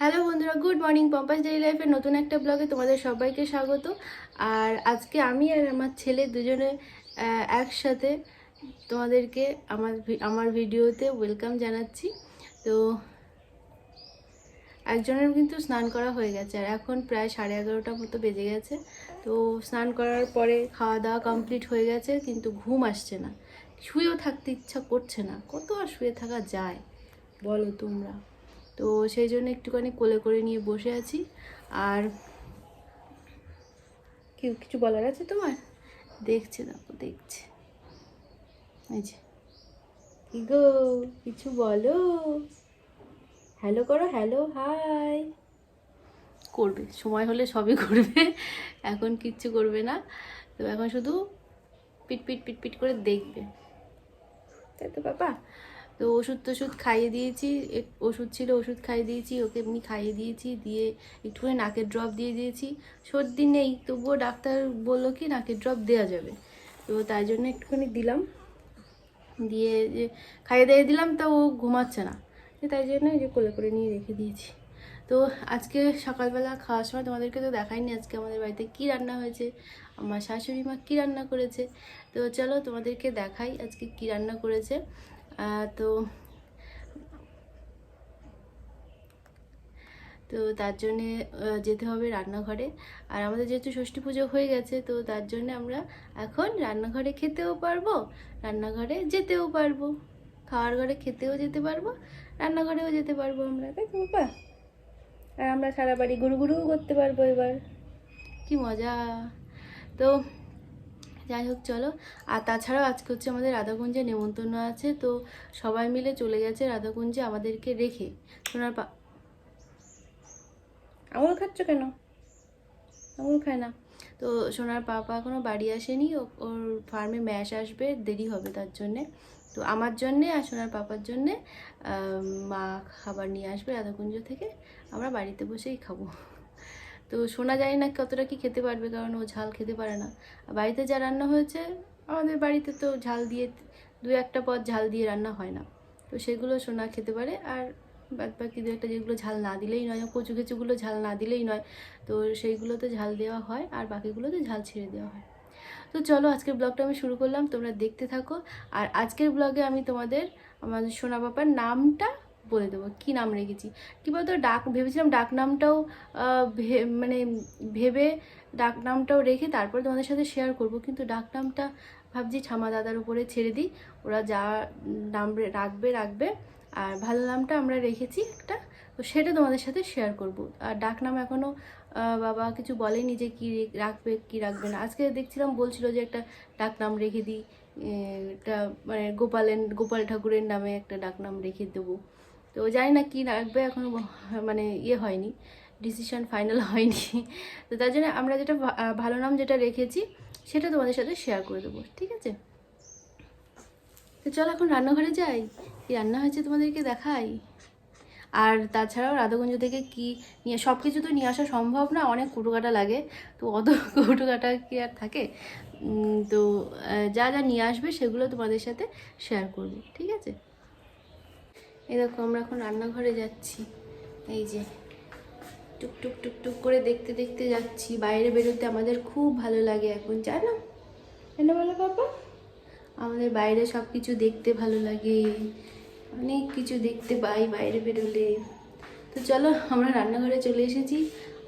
Hello বন্ধুরা, good morning পম্পাস daily লাইফের নতুন একটা ব্লগে তোমাদের সবাইকে স্বাগত। আর আজকে আমি আর আমার ছেলে দুজনে একসাথে তোমাদেরকে আমার আমার ভিডিওতে ওয়েলকাম জানাচ্ছি। তো একজনের কিন্তু স্নান করা হয়ে গেছে, আর এখন প্রায় সাড়ে এগারোটা মতো বেজে গেছে। তো স্নান করার পরে খাওয়া দাওয়া কমপ্লিট হয়ে গেছে, কিন্তু ঘুম আসছে না। শুয়েও থাকতে ইচ্ছা করছে না, কত আর শুয়ে থাকা যায়, বলো তোমরা। তো সেই জন্য একটুখানি কোলে করে নিয়ে বসে আছি। আর কি কিছু বলার আছে তোমার? দেখছে দেখো দেখছে। কি গো, কিছু বলো? হ্যালো করো হ্যালো হাই করবে, সময় হলে সবই করবে। এখন কিচ্ছু করবে না। তো এখন শুধু পিট পিট পিট পিট করে দেখবে। তাই তো, বাবা? তো ওষুধ টষুধ খাইয়ে দিয়েছি ওষুধ ছিল ওষুধ খাইয়ে দিয়েছি, ওকে এমনি খাইয়ে দিয়েছি, দিয়ে একটুখানি নাকের ড্রপ দিয়ে দিয়েছি। সর্দি নেই, তবুও ডাক্তার বলল কি নাকের ড্রপ দেওয়া যাবে। তো তাই জন্য একটুখানি দিলাম। দিয়ে যে খাইয়ে দিয়ে দিলাম, তা ও ঘুমাচ্ছে না। তাই জন্য যে কোলে করে নিয়ে রেখে দিয়েছি। তো আজকে সকালবেলা খাওয়ার সময় তোমাদেরকে তো দেখাইনি আজকে আমাদের বাড়িতে কী রান্না হয়েছে, আমার শাশুড়ি মা কী রান্না করেছে। তো চলো তোমাদেরকে দেখাই আজকে কী রান্না করেছে। তো তো তার জন্যে যেতে হবে রান্নাঘরে। আর আমাদের যেহেতু ষষ্ঠী পুজো হয়ে গেছে, তো তার জন্য আমরা এখন রান্নাঘরে খেতেও পারব, রান্নাঘরে যেতেও পারব। খাওয়ার ঘরে খেতেও যেতে পারব, রান্নাঘরেও যেতে পারব আমরা, তাই তো বাবা? আর আমরা সারা বাড়ি গুরু গুরুও করতে পারব এবার। কি মজা। তো যাই হোক চলো। আর তাছাড়াও আজকে হচ্ছে আমাদের রাধাকুঞ্জে নেমন্তন্ন আছে তো সবাই মিলে চলে গেছে রাধাকুঞ্জে আমাদেরকে রেখে। সোনার পা আমুল খাচ্ছ কেন? আমুল খায় না। তো সোনার পাপা এখনও বাড়ি আসেনি ও- ওর ফার্মে ম্যাশ আসবে দেরি হবে তার জন্যে। তো আমার জন্যে আর সোনার পাপার জন্যে মা খাবার নিয়ে আসবে রাধাকুঞ্জ থেকে আমরা বাড়িতে বসেই খাব। তো শোনা যায় না কতটা কি খেতে পারবে, কারণ ও ঝাল খেতে পারে না। বাড়িতে যা রান্না হয়েছে, আমাদের বাড়িতে তো ঝাল দিয়ে, দু একটা পদ ঝাল দিয়ে রান্না হয় না। তো সেগুলো সোনা খেতে পারে, আর বাদ বাকি দু একটা যেগুলো ঝাল না দিলেই নয় কচু কেচুগুলো ঝাল না দিলেই নয়, তো সেইগুলোতে ঝাল দেওয়া হয়, আর বাকিগুলোতে ঝাল ছেড়ে দেওয়া হয়। তো চলো, আজকের ব্লগটা আমি শুরু করলাম, তোমরা দেখতে থাকো। আর আজকের ব্লগে আমি তোমাদের আমাদের সোনা বাবার নামটা বলে দেবো, কী নাম রেখেছি? কী বলতো, ডাক, ভেবেছিলাম ডাক নামটাও মানে ভেবে ডাক নামটাও রেখে তারপরে তোমাদের সাথে শেয়ার করব, কিন্তু ডাক নামটা ভাবছি ঠামা দাদার উপরে ছেড়ে দিই, ওরা যা নাম রাখবে রাখবে, আর ভালো নামটা আমরা রেখেছি একটা, তো সেটা তোমাদের সাথে শেয়ার করব। আর ডাক নাম এখনও বাবা কিছু বলেনি যে কী রাখবে কী রাখবে না, আজকে দেখছিলাম বলছিল যে একটা ডাক নাম রেখে দিই একটা মানে গোপালের, গোপাল ঠাকুরের নামে একটা ডাক নাম রেখে দেবো। তো জানি না কী রাখবে এখনও মানে ইয়ে হয়নি ডিসিশন ফাইনাল হয়নি। তো তার জন্য আমরা যেটা ভালো নাম যেটা রেখেছি, সেটা তোমাদের সাথে শেয়ার করে দেবো, ঠিক আছে? তো চলো এখন রান্নাঘরে যাই, কি রান্না হয়েছে তোমাদেরকে দেখাই? আর তাছাড়াও রাধাগঞ্জ থেকে কি নিয়ে সব কিছু তো নিয়ে আসা সম্ভব না, অনেক কুটোকাটা লাগে, তো অত কুটোকাটা কি আর থাকে? তো যা যা নিয়ে আসবে সেগুলো তোমাদের সাথে শেয়ার করব, ঠিক আছে? এই দেখো আমরা এখন রান্নাঘরে যাচ্ছি। এই যে টুকটুক টুক টুক টুক করে দেখতে দেখতে যাচ্ছি। বাইরে বেরোতে আমাদের খুব ভালো লাগে এখন জানো? কেন বলো বাবা আমাদের বাইরে সব কিছু দেখতে ভালো লাগে। অনেক কিছু দেখতে পাই বাইরে বেরোলে। তো চলো আমরা রান্নাঘরে চলে এসেছি।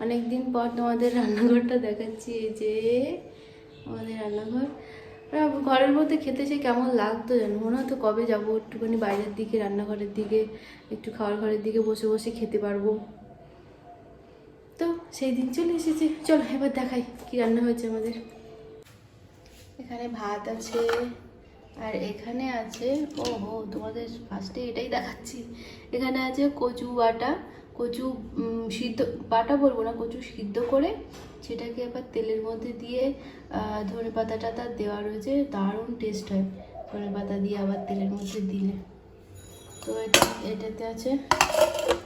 অনেক দিন পর তোমাদের রান্নাঘরটা দেখাচ্ছি। এই যে আমাদের রান্নাঘর। ঘরের মধ্যে খেতে সে কেমন লাগতো জানো? মনে হতো কবে যাব? একটুখানি বাইরের দিকে, রান্নাঘরের দিকে, একটু খাওয়ার ঘরের দিকে বসে বসে খেতে পারব। তো সেই দিন চলে এসেছে। চলো এবার দেখাই কি রান্না হয়েছে আমাদের। এখানে ভাত আছে, আর এখানে আছে ও হো তোমাদের ফার্স্টে এটাই দেখাচ্ছি। এখানে আছে কচু বাটা কচু সিদ্ধ, বাটা বলব না, কচু সিদ্ধ করে সেটাকে আবার তেলের মধ্যে দিয়ে ধনে পাতা টাতা দেওয়া রয়েছে, দারুণ টেস্ট হয়। ধনে পাতা দিয়ে আবার তেলের মধ্যে দিলে। তো এটা, এটাতে আছে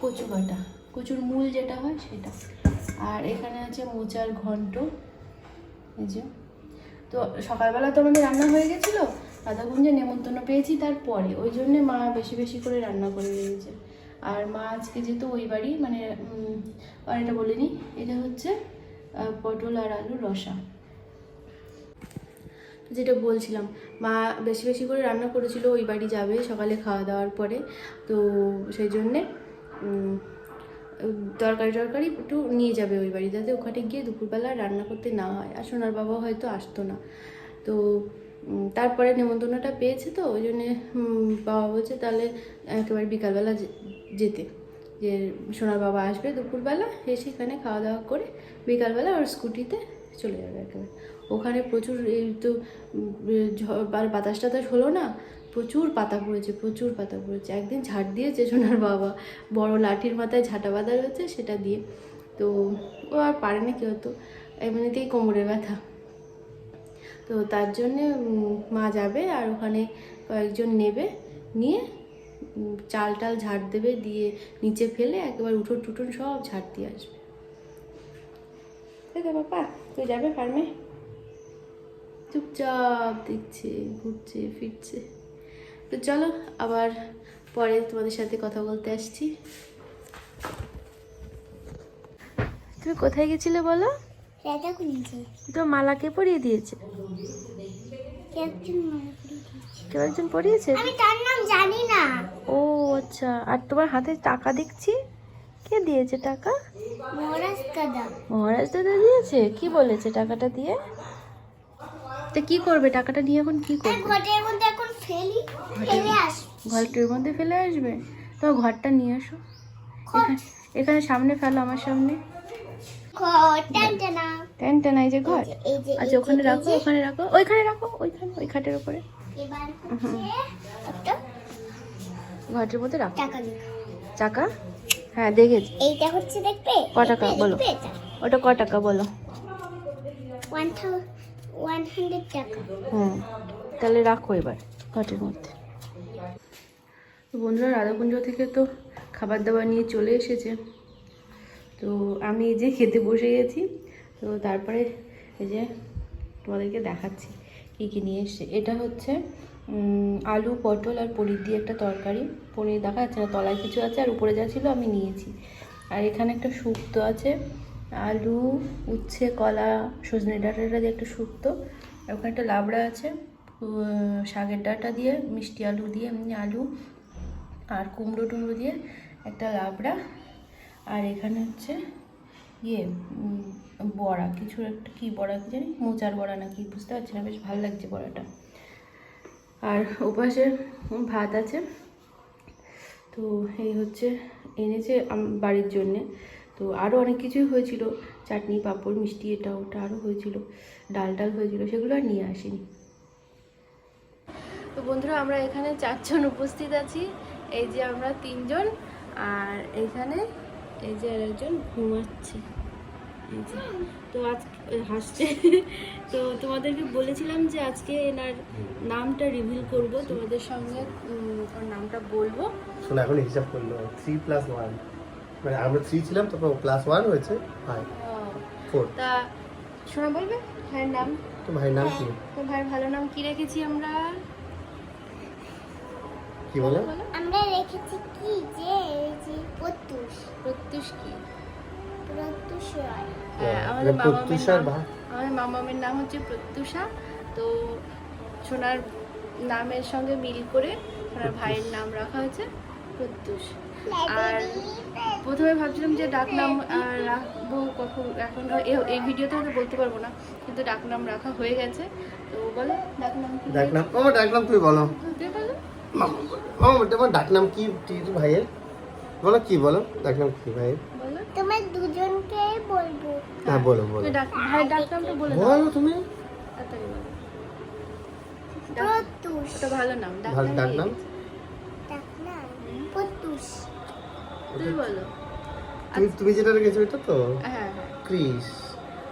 কচু বাটা। কচুর মূল যেটা হয় সেটা। আর এখানে আছে মোচার ঘন্ট। এই যে। তো সকালবেলা তো আমাদের রান্না হয়ে গেছিল রাধাকুঞ্জে নেমন্তন্ন পেয়েছি তারপরে। ওই জন্যে মা বেশি বেশি করে রান্না করে দিয়েছে। আর মা আজকে যেহেতু ওই বাড়ি মানে আর এটা বলে বলিনি, এটা হচ্ছে পটল আর আলু রসা। যেটা বলছিলাম, মা বেশি বেশি করে রান্না করেছিল, ওই বাড়ি যাবে সকালে খাওয়া দাওয়ার পরে। তো সেই জন্যে তরকারি টরকারি একটু নিয়ে যাবে ওই বাড়ি, যাতে ওখানে গিয়ে দুপুরবেলা রান্না করতে না হয়। আর সোনার বাবা হয়তো আসতো না। তো তারপরে নেমন্তন্নটা পেয়েছে তো, ওই জন্যে বাবা বলছে তাহলে একেবারে বিকালবেলা যেতে। যে সোনার বাবা আসবে দুপুরবেলা, এসে এখানে খাওয়া দাওয়া করে বিকালবেলা ওর স্কুটিতে চলে যাবে একেবারে। ওখানে প্রচুর এই তো বাতাস টাতাস হলো না, প্রচুর পাতা পড়েছে, প্রচুর পাতা পড়েছে। একদিন ঝাড় দিয়েছে সোনার বাবা, বড় লাঠির মাথায় ঝাঁটা বাঁধা রয়েছে সেটা দিয়ে। তো ও আর পারে না হতো এমনিতেই কোমরে ব্যথা। তো তার জন্যে মা যাবে আর ওখানে কয়েকজন নেবে নিয়ে চাল টাল ঝাড় দেবে দিয়ে নিচে ফেলে একেবারে উঠোন টুটুন সব ঝাড় দিয়ে আসবে। তো বাবা তুই যাবে ফার্মে চুপচাপ দেখছে ঘুরছে ফিরছে। তো চলো আবার পরে তোমাদের সাথে কথা বলতে আসছি। তুমি কোথায় গেছিলে বলো? তো মালাকে পরিয়ে দিয়েছে। কেউ একজন পরিয়েছে আমি তার নাম জানি না। ও আচ্ছা। আর তোমার হাতে টাকা দেখছি? কে দিয়েছে টাকা? মহারাজ কাদা মহারাজ দাদা দিয়েছে? কি বলেছে টাকাটা দিয়ে? তা কি করবে? টাকাটা নিয়ে এখন কি করবে? ঘটের মধ্যে এখন ফেলি ফেলে আস ঘরটির মধ্যে ফেলে আসবে? তোমার ঘরটা নিয়ে আসো। এখানে- এখানে সামনে ফেলো আমার সামনে। ঘরটা না টেন টেন এই যে ঘর? আচ্ছা ওখানে রাখো ওখানে রাখো ওইখানে রাখো ওইখানে ওই খাটের উপরে। হচ্ছে মধ্যে রাখো। চাকা হ্যাঁ দেখেছি এইটা হচ্ছে দেখবে? ক টাকা? বলো? ওটা ক টাকা বলো? হুম তাহলে রাখো এবার ঘটের মধ্যে। তো বন্ধুরা রাধাকুঞ্জ থেকে তো খাবার দাবার নিয়ে চলে এসেছে। তো আমি এই যে খেতে বসে গেছি। তো তারপরে এই যে তোমাদেরকে দেখাচ্ছি কী কী নিয়ে এসছে। এটা হচ্ছে আলু, পটল আর পনির দিয়ে একটা তরকারি। পনির দেখা যাচ্ছে না, তলায় কিছু আছে আর উপরে যা ছিল আমি নিয়েছি। আর এখানে একটা শুক্তো আছে, আলু, উচ্ছে, কলা, সজনে ডাঁটা দিয়ে একটা শুক্তো। আর ওখানে একটা লাবড়া আছে শাকের ডাঁটা দিয়ে, মিষ্টি আলু দিয়ে এমনি আলু আর কুমড়ো টুমড়ো দিয়ে একটা লাবড়া। আর এখানে হচ্ছে ইয়ে বড়া, কিছু একটা, কী বড়া কি জানি? মোচার বড়া নাকি, বুঝতে পারছি না, বেশ ভালো লাগছে বড়াটা। আর ওপাশে ভাত আছে। তো এই হচ্ছে, এনেছে বাড়ির জন্যে। তো আরও অনেক কিছুই হয়েছিল। চাটনি, পাঁপড়, মিষ্টি, এটা ওটা আরও হয়েছিল। ডাল ডাল হয়েছিল, সেগুলো আর নিয়ে আসিনি। তো বন্ধুরা, আমরা এখানে চারজন উপস্থিত আছি। এই যে আমরা তিনজন, আর এখানে এই যে আর একজন ঘুমাচ্ছে। তো আজ হাসছে। তো তোমাদেরকে বলেছিলাম যে আজকে এনার নামটা রিভিল করব। তোমাদের সঙ্গে ওর নামটা বলব। শোনো এখন হিসাব করল থ্রি প্লাস ওয়ান মানে আমরা থ্রি ছিলাম তারপর প্লাস ওয়ান হয়েছে। ফাইভ আহ, ফোর তা শোনা বলবে? ভাইয়ের নাম? তো ভাইয়ের নাম কি? তো ভাইয়ের ভালো নাম কি রেখেছি আমরা? কি বলো? বলো। আমরা রেখেছি কি যে এই যে প্রত্যুষ। প্রত্যুষ কি? প্রত্যুষ রায় হ্যাঁ এটা আমাদের মামামের প্রত্যুষার নাম ভা- মামামের নাম হচ্ছে প্রত্যুষা। তো সোনার নামের সঙ্গে মিল করে সোনার ভাইয়ের নাম রাখা হয়েছে প্রত্যুষ। আর প্রথমে ভাবছিলাম যে ডাক নাম রাখব কখন এখন এ- এই ভিডিওতে হয়তো বলতে পারব না কিন্তু ডাক নাম রাখা হয়ে গেছে। তো বলো ডাক নাম ডাক নাম ও ডাক নাম তুমি বলো। তুই বলো। ও তোমার ডাক নাম কি? টিটু ভাইয়ের? বলো কি বলো। ডাক নাম কি ভাইয়ের? তোমার দুজনকে বলব। হ্যাঁ বলো বলো। নামটা বলে দাও। বলো তুমি। প্রত্যুষ ভালো নাম। প্রত্যুষ বলো। তুমি তুমি যেটা রেখেছো এটা তো? হ্যাঁ। ক্রিস।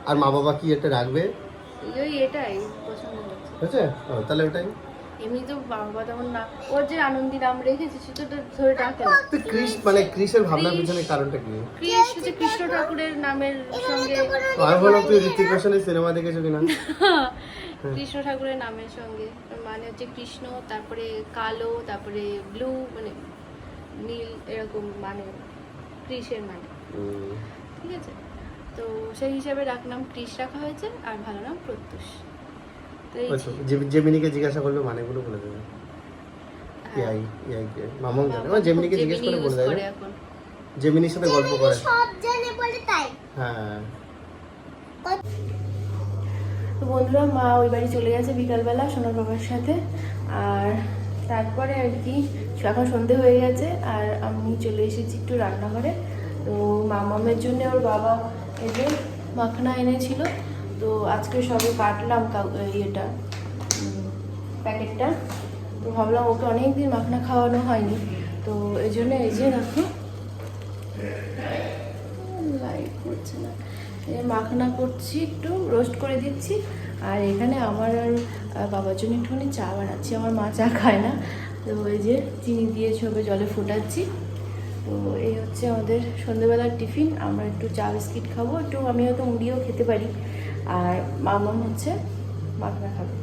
আর মা বাবা কি এটা রাখবে? ওই এটাই পছন্দ হচ্ছে। ও তাহলে ওটাই। এমনি তো বাবা তখন না। ওর যে আনন্দি নাম রেখেছে সেটা ধরে ডাকে তো ক্রিস মানে ক্রিসের ভাবনার পিছনে কারণটা কি? কৃষ হচ্ছে কৃষ্ণ ঠাকুরের নামের সঙ্গে আমি বললাম তুই ঋতিক রোশনের সিনেমা দেখেছ কিনা? কৃষ্ণ ঠাকুরের নামের সঙ্গে। মানে হচ্ছে কৃষ্ণ তারপরে কালো তারপরে ব্লু মানে নীল এরকম মানে ক্রিসের মানে ঠিক আছে? তো সেই হিসাবে ডাকনাম ক্রিস রাখা হয়েছে আর ভালো নাম প্রত্যুষ। জেমিনিকে জিজ্ঞাসা করলে মানেগুলো বলে দেবে। এআই এআই কে জানে। মানে জেমিনিকে জিজ্ঞেস করে বলে? এখন। জেমিনির সাথে গল্প করে। সব জানে বলে তাই। হ্যাঁ। তো বন্ধুরা মা ওই বাড়ি চলে গেছে বিকালবেলা সোনার বাবার সাথে। আর তারপরে আর কি এখন সন্ধে হয়ে গেছে আর আমি চলে এসেছি একটু রান্নাঘরে। তো মামামের জন্য ওর বাবা এই যে মাখনা এনেছিল। তো আজকে সবে কাটলাম ইয়েটা প্যাকেটটা। তো ভাবলাম ওকে অনেক দিন মাখনা খাওয়ানো হয়নি। তো এই জন্য এই যে দেখো। লাইট করছে না। মাখনা করছি একটু, রোস্ট করে দিচ্ছি। আর এখানে আমার আর বাবার জন্য একটুখানি চা বানাচ্ছি। আমার মা চা খায় না। তো এই যে চিনি দিয়ে সবে জলে ফোটাচ্ছি। তো এই হচ্ছে আমাদের সন্ধ্যেবেলার টিফিন। আমরা একটু চা বিস্কিট খাব। একটু আমি হয়তো মুড়িও খেতে পারি। আর মামন হচ্ছে মাখনা খাবে।